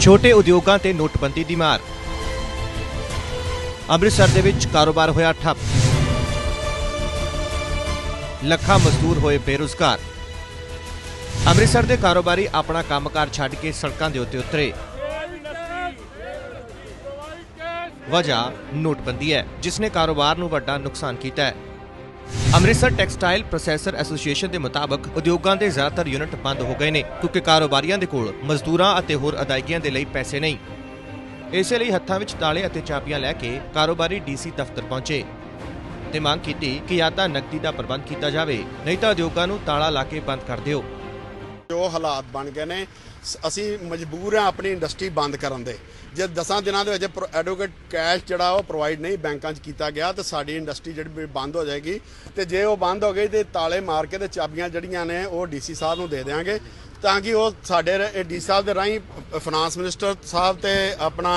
ਛੋਟੇ ਉਦਯੋਗਾਂ ਤੇ ਨੋਟਬੰਦੀ ਦੀ ਮਾਰ। ਅੰਮ੍ਰਿਤਸਰ ਦੇ ਵਿੱਚ ਕਾਰੋਬਾਰ ਹੋਇਆ ਠੱਪ। ਲੱਖਾਂ ਮਜ਼ਦੂਰ ਹੋਏ ਬੇਰੁਜ਼ਗਾਰ। ਅੰਮ੍ਰਿਤਸਰ ਦੇ ਕਾਰੋਬਾਰੀ ਆਪਣਾ ਕੰਮਕਾਰ ਛੱਡ ਕੇ ਸੜਕਾਂ ਦੇ ਉੱਤੇ ਉਤਰੇ। ਵਜ੍ਹਾ ਨੋਟਬੰਦੀ ਹੈ, ਜਿਸ ਨੇ ਕਾਰੋਬਾਰ ਨੂੰ ਵੱਡਾ ਨੁਕਸਾਨ ਕੀਤਾ ਹੈ। ਅੰਮ੍ਰਿਤਸਰ ਟੈਕਸਟਾਈਲ ਪ੍ਰੋਸੈਸਰ ਐਸੋਸੀਏਸ਼ਨ ਦੇ ਮੁਤਾਬਕ ਉਦਯੋਗਾਂ ਦੇ ਜ਼ਿਆਦਾਤਰ ਯੂਨਿਟ ਬੰਦ ਹੋ ਗਏ ਨੇ, ਕਿਉਂਕਿ ਕਾਰੋਬਾਰੀਆਂ ਦੇ ਕੋਲ ਮਜ਼ਦੂਰਾਂ ਅਤੇ ਹੋਰ ਅਦਾਇਗੀਆਂ ਦੇ ਲਈ ਪੈਸੇ ਨਹੀਂ। ਇਸੇ ਲਈ ਹੱਥਾਂ ਵਿੱਚ ਤਾਲੇ ਅਤੇ ਚਾਬੀਆਂ ਲੈ ਕੇ ਕਾਰੋਬਾਰੀ ਡੀਸੀ ਦਫ਼ਤਰ ਪਹੁੰਚੇ। ਤੇ ਮੰਗ ਕੀਤੀ ਕਿ ਜਾਂ ਤਾਂ ਨਕਦੀ ਦਾ ਪ੍ਰਬੰਧ ਕੀਤਾ ਜਾਵੇ, ਨਹੀਂ ਤਾਂ ਉਦਯੋਗਾਂ ਨੂੰ ਤਾਲਾ ਲਾ ਕੇ ਬੰਦ ਕਰ ਦਿਓ। ਜੋ ਹਾਲਾਤ ਬਣ ਗਏ ਨੇ, ਸ- ਅਸੀਂ ਮਜਬੂਰ ਹਾਂ ਆਪਣੀ ਇੰਡਸਟਰੀ ਬੰਦ ਕਰਨ ਦੇ। ਜੇ 10 ਦਿਨਾਂ ਦੇ ਵਿੱਚ ਐਡਵੋਕੇਟ ਕੈਸ਼ ਜਿਹੜਾ ਉਹ ਪ੍ਰੋਵਾਈਡ ਨਹੀਂ ਬੈਂਕਾਂ 'ਚ ਕੀਤਾ ਗਿਆ, ਤੇ ਸਾਡੀ ਇੰਡਸਟਰੀ ਜਿਹੜੀ ਬੰਦ ਹੋ ਜਾਏਗੀ, ਤੇ ਜੇ ਉਹ ਬੰਦ ਹੋ ਗਈ ਤੇ ਤਾਲੇ ਮਾਰ ਕੇ ਤੇ ਚਾਬੀਆਂ ਜਿਹੜੀਆਂ ਨੇ ਉਹ ਡੀਸੀ ਸਾਹਿਬ ਨੂੰ ਦੇ ਦੇਵਾਂਗੇ ਤਾਂ ਕਿ ਉਹ ਸਾਡੇ ਡੀਸੀ ਸਾਹਿਬ ਦੇ ਰਾਹੀਂ ਫਾਈਨਾਂਸ ਮਿਨਿਸਟਰ ਸਾਹਿਬ ਤੇ ਆਪਣਾ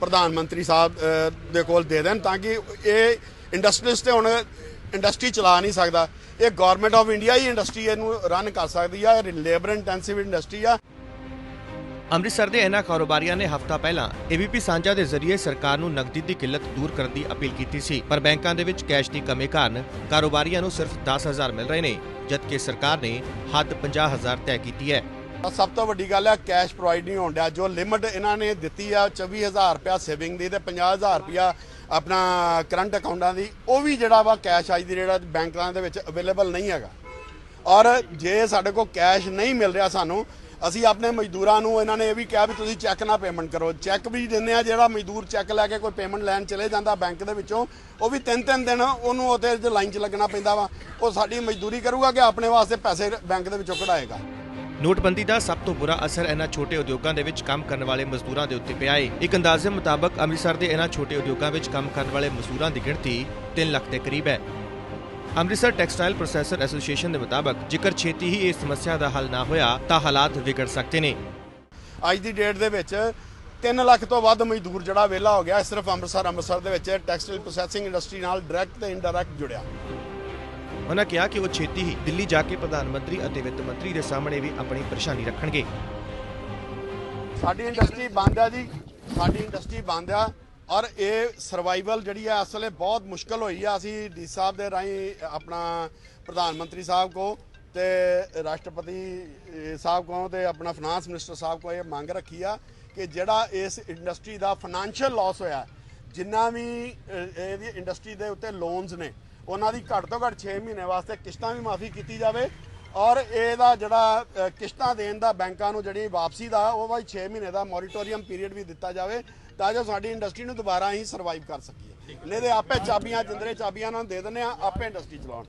ਪ੍ਰਧਾਨ ਮੰਤਰੀ ਸਾਹਿਬ ਦੇ ਕੋਲ ਦੇ ਦੇਣ, ਤਾਂ ਕਿ ਇਹ ਇੰਡਸਟਰੀਜ਼ ਤੇ ਹੁਣ ਇੰਡਸਟਰੀ ਚਲਾ ਨਹੀਂ ਸਕਦਾ। ਇਹ ਗਵਰਨਮੈਂਟ ਆਫ ਇੰਡੀਆ ਹੀ ਇੰਡਸਟਰੀ ਇਹਨੂੰ ਰਨ ਕਰ ਸਕਦੀ ਆ। ਇਹ ਲੇਬਰ ਇੰਟੈਂਸਿਵ ਇੰਡਸਟਰੀ ਆ। ਅੰਮ੍ਰਿਤਸਰ ਦੇ ਇਹਨਾਂ ਕਾਰੋਬਾਰੀਆਂ ਨੇ ਹਫ਼ਤਾ ਪਹਿਲਾਂ ਏਬੀਪੀ ਸਾਂਝਾ ਦੇ ਜ਼ਰੀਏ ਸਰਕਾਰ ਨੂੰ ਨਕਦੀ ਦੀ ਕਿੱਲਤ ਦੂਰ ਕਰਨ ਦੀ ਅਪੀਲ ਕੀਤੀ ਸੀ। ਪਰ ਬੈਂਕਾਂ ਦੇ ਵਿੱਚ ਕੈਸ਼ ਦੀ ਕਮੀ ਕਾਰਨ ਕਾਰੋਬਾਰੀਆਂ ਨੂੰ ਸਿਰਫ 10000 ਮਿਲ ਰਹੇ ਨੇ ਜਦਕਿ ਸਰਕਾਰ ਨੇ ਹੱਦ 50000 ਤੈਅ ਕੀਤੀ ਹੈ। ਸਭ ਤੋਂ ਵੱਡੀ ਗੱਲ ਹੈ ਕੈਸ਼ ਪ੍ਰੋਵਾਈਡ ਨਹੀਂ ਹੋਣ ਡਿਆ। ਜੋ ਲਿਮਟ ਇਹਨਾਂ ਨੇ ਦਿੱਤੀ ਆ 24000 ਰੁਪਿਆ ਸੇਵਿੰਗ ਦੀ ਤੇ 50000 ਰੁਪਿਆ ਆਪਣਾ ਕਰੰਟ ਅਕਾਊਂਟਾਂ ਦੀ, ਉਹ ਵੀ ਜਿਹੜਾ ਵਾ ਕੈਸ਼ ਅੱਜ ਦੀ ਜਿਹੜਾ ਬੈਂਕਾਂ ਦੇ ਵਿੱਚ ਅਵੇਲੇਬਲ ਨਹੀਂ ਹੈਗਾ। ਔਰ ਜੇ ਸਾਡੇ ਕੋਲ ਕੈਸ਼ ਨਹੀਂ ਮਿਲ ਰਿਹਾ ਸਾਨੂੰ, ਅਸੀਂ ਆਪਣੇ ਮਜ਼ਦੂਰਾਂ ਨੂੰ ਇਹਨਾਂ ਨੇ ਇਹ ਵੀ ਕਿਹਾ ਵੀ ਤੁਸੀਂ ਚੈੱਕ ਨਾਲ ਪੇਮੈਂਟ ਕਰੋ। ਚੈੱਕ ਵੀ ਦਿੰਦੇ ਆ ਜਿਹੜਾ ਮਜ਼ਦੂਰ ਚੈੱਕ ਲੈ ਕੇ ਕੋਈ ਪੇਮੈਂਟ ਲੈਣ ਚਲੇ ਜਾਂਦਾ ਬੈਂਕ ਦੇ ਵਿੱਚੋਂ, ਉਹ ਵੀ ਤਿੰਨ ਤਿੰਨ ਦਿਨ ਉਹਨੂੰ ਉੱਥੇ ਲਾਈਨ 'ਚ ਲੱਗਣਾ ਪੈਂਦਾ ਵਾ। ਉਹ ਸਾਡੀ ਮਜ਼ਦੂਰੀ ਕਰੂਗਾ ਕਿ ਆਪਣੇ ਵਾਸਤੇ ਪੈਸੇ ਬੈਂਕ ਦੇ ਵਿੱਚੋਂ ਕਢਾਏਗਾ। ਨੋਟਬੰਦੀ ਦਾ ਸਭ ਤੋਂ ਬੁਰਾ ਅਸਰ ਇਹਨਾਂ ਛੋਟੇ ਉਦਯੋਗਾਂ ਦੇ ਵਿੱਚ ਕੰਮ ਕਰਨ ਵਾਲੇ ਮਜ਼ਦੂਰਾਂ ਦੇ ਉੱਤੇ ਪਿਆ ਹੈ ਇੱਕ ਅੰਦਾਜ਼ੇ ਮੁਤਾਬਕ ਅੰਮ੍ਰਿਤਸਰ ਦੇ ਇਹਨਾਂ ਛੋਟੇ ਉਦਯੋਗਾਂ ਵਿੱਚ ਕੰਮ ਕਰਨ ਵਾਲੇ ਮਜ਼ਦੂਰਾਂ ਦੀ ਗਿਣਤੀ 3 ਲੱਖ ਦੇ ਕਰੀਬ ਹੈ। ਅੰਮ੍ਰਿਤਸਰ ਟੈਕਸਟਾਈਲ ਪ੍ਰੋਸੈਸਰ ਐਸੋਸੀਏਸ਼ਨ ਦੇ ਮੁਤਾਬਕ ਜੇਕਰ ਛੇਤੀ ਹੀ ਇਸ ਸਮੱਸਿਆ ਦਾ ਹੱਲ ਨਾ ਹੋਇਆ ਤਾਂ ਹਾਲਾਤ ਵਿਗੜ ਸਕਦੇ ਨੇ। ਅੱਜ ਦੀ ਡੇਟ ਦੇ ਵਿੱਚ 3 ਲੱਖ ਤੋਂ ਵੱਧ ਮਜ਼ਦੂਰ ਜਿਹੜਾ ਵਿਹਲਾ ਹੋ ਗਿਆ ਸਿਰਫ ਅੰਮ੍ਰਿਤਸਰ ਅੰਮ੍ਰਿਤਸਰ ਦੇ ਵਿੱਚ ਟੈਕਸਟਾਈਲ ਪ੍ਰੋਸੈਸਿੰਗ ਇੰਡਸਟਰੀ ਨਾਲ ਡਾਇਰੈਕਟ ਤੇ ਇਨਡਾਇਰੈਕਟ ਜੁੜਿਆ। ਉਹਨਾਂ ਕਿਹਾ ਕਿ ਉਹ ਛੇਤੀ ਹੀ ਦਿੱਲੀ ਜਾ ਕੇ ਪ੍ਰਧਾਨ ਮੰਤਰੀ ਅਤੇ ਵਿੱਤ ਮੰਤਰੀ ਦੇ ਸਾਹਮਣੇ ਵੀ ਆਪਣੀ ਪਰੇਸ਼ਾਨੀ ਰੱਖਣਗੇ। ਸਾਡੀ ਇੰਡਸਟਰੀ ਬੰਦ ਆ ਜੀ। ਸਾਡੀ ਇੰਡਸਟਰੀ ਬੰਦ ਆ ਔਰ ਇਹ ਸਰਵਾਈਵਲ ਜਿਹੜੀ ਆ ਅਸਲੇ ਬਹੁਤ ਮੁਸ਼ਕਲ ਹੋਈ ਆ। ਅਸੀਂ ਡੀ ਸਾਹਿਬ ਦੇ ਰਾਹੀਂ ਆਪਣਾ ਪ੍ਰਧਾਨ ਮੰਤਰੀ ਸਾਹਿਬ ਕੋ ਤੇ ਰਾਸ਼ਟਰਪਤੀ ਸਾਹਿਬ ਕੋ ਤੇ ਆਪਣਾ ਫਾਈਨਾਂਸ ਮਿਨਿਸਟਰ ਸਾਹਿਬ ਕੋ ਇਹ ਮੰਗ ਰੱਖੀ ਆ ਕਿ ਜਿਹੜਾ ਇਸ ਇੰਡਸਟਰੀ ਦਾ ਫਾਈਨੈਂਸ਼ੀਅਲ ਲਾਸ ਹੋਇਆ, ਜਿੰਨਾ ਵੀ ਇਹਦੀ ਇੰਡਸਟਰੀ ਦੇ ਉੱਤੇ ਲੋਨਸ ਨੇ ਉਹਨਾਂ ਦੀ ਘੱਟ ਤੋਂ ਘੱਟ 6 ਮਹੀਨੇ ਵਾਸਤੇ ਕਿਸ਼ਤਾਂ ਵੀ ਮਾਫੀ ਕੀਤੀ ਜਾਵੇ ਔਰ ਇਹਦਾ ਜਿਹੜਾ ਕਿਸ਼ਤਾਂ ਦੇਣ ਦਾ ਬੈਂਕਾਂ ਨੂੰ ਜਿਹੜੀ ਵਾਪਸੀ ਦਾ ਉਹ ਵੀ 6 ਮਹੀਨੇ ਦਾ ਮੋਰੀਟੋਰੀਅਮ ਪੀਰੀਅਡ ਵੀ ਦਿੱਤਾ ਜਾਵੇ ਤਾਂ ਜੋ ਸਾਡੀ ਇੰਡਸਟਰੀ ਨੂੰ ਦੁਬਾਰਾ ਹੀ ਸਰਵਾਈਵ ਕਰ ਸਕੀਏ। ਨਹੀਂ ਤੇ ਆਪੇ ਚਾਬੀਆਂ ਜਿੰਦਰੇ ਚਾਬੀਆਂ ਉਹਨਾਂ ਨੂੰ ਦੇ ਦਿੰਦੇ ਆ ਆਪੇ ਇੰਡਸਟਰੀ ਚਲਾਉਣ।